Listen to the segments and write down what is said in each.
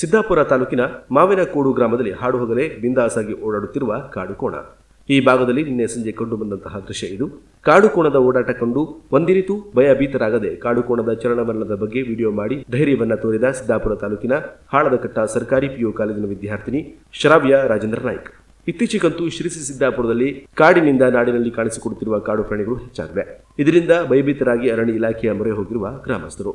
ಸಿದ್ದಾಪುರ ತಾಲೂಕಿನ ಮಾವಿನಕೋಡು ಗ್ರಾಮದಲ್ಲಿ ಹಾಡು ಹೋಗಲೇ ಬಿಂದಾಸಾಗಿ ಓಡಾಡುತ್ತಿರುವ ಕಾಡುಕೋಣ. ಈ ಭಾಗದಲ್ಲಿ ನಿನ್ನೆ ಸಂಜೆ ಕಂಡು ಬಂದಂತಹ ದೃಶ್ಯ ಇದು. ಕಾಡುಕೋಣದ ಓಡಾಟ ಕಂಡು ಒಂದಿರಿತು ಭಯಭೀತರಾಗದೆ ಕಾಡುಕೋಣದ ಚಲನವಲನದ ಬಗ್ಗೆ ವಿಡಿಯೋ ಮಾಡಿ ಧೈರ್ಯವನ್ನ ತೋರಿದ ಸಿದ್ದಾಪುರ ತಾಲೂಕಿನ ಹಾಳದಕಟ್ಟ ಸರ್ಕಾರಿ ಪಿಯು ಕಾಲೇಜಿನ ವಿದ್ಯಾರ್ಥಿನಿ ಶ್ರಾವ್ಯ ರಾಜೇಂದ್ರ ನಾಯ್ಕ್. ಇತ್ತೀಚೆಗಂತೂ ಶಿರಸಿ ಸಿದ್ದಾಪುರದಲ್ಲಿ ಕಾಡಿನಿಂದ ನಾಡಿನಲ್ಲಿ ಕಾಣಿಸಿಕೊಡುತ್ತಿರುವ ಕಾಡು ಪ್ರಾಣಿಗಳು ಹೆಚ್ಚಾಗಿವೆ. ಇದರಿಂದ ಭಯಭೀತರಾಗಿ ಅರಣ್ಯ ಇಲಾಖೆಯ ಮೊರೆ ಹೋಗಿರುವ ಗ್ರಾಮಸ್ಥರು.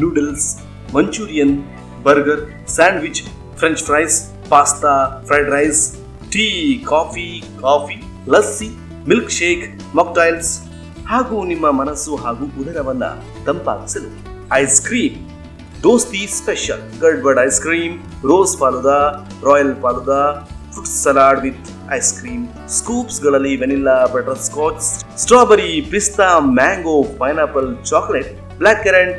noodles Manchurian burger sandwich French fries pasta fried rice tea coffee coffee lassi milkshake mocktails ಹಾಗೂ ನಿಮ್ಮ ಮನಸ್ಸು ಹಾಗೂ ಉದರವನ್ನ ತಂಪಾಗಿಸಲು ಐಸ್ ಕ್ರೀಮ್ ದೋಸ್ತಿ special gadbad ice cream rose falooda royal falooda fruit salad with ice cream ಸ್ಕೂಪ್ಸ್ಗಳಲ್ಲಿ vanilla butterscotch strawberry ಪಿಸ್ತಾ mango pineapple chocolate black currant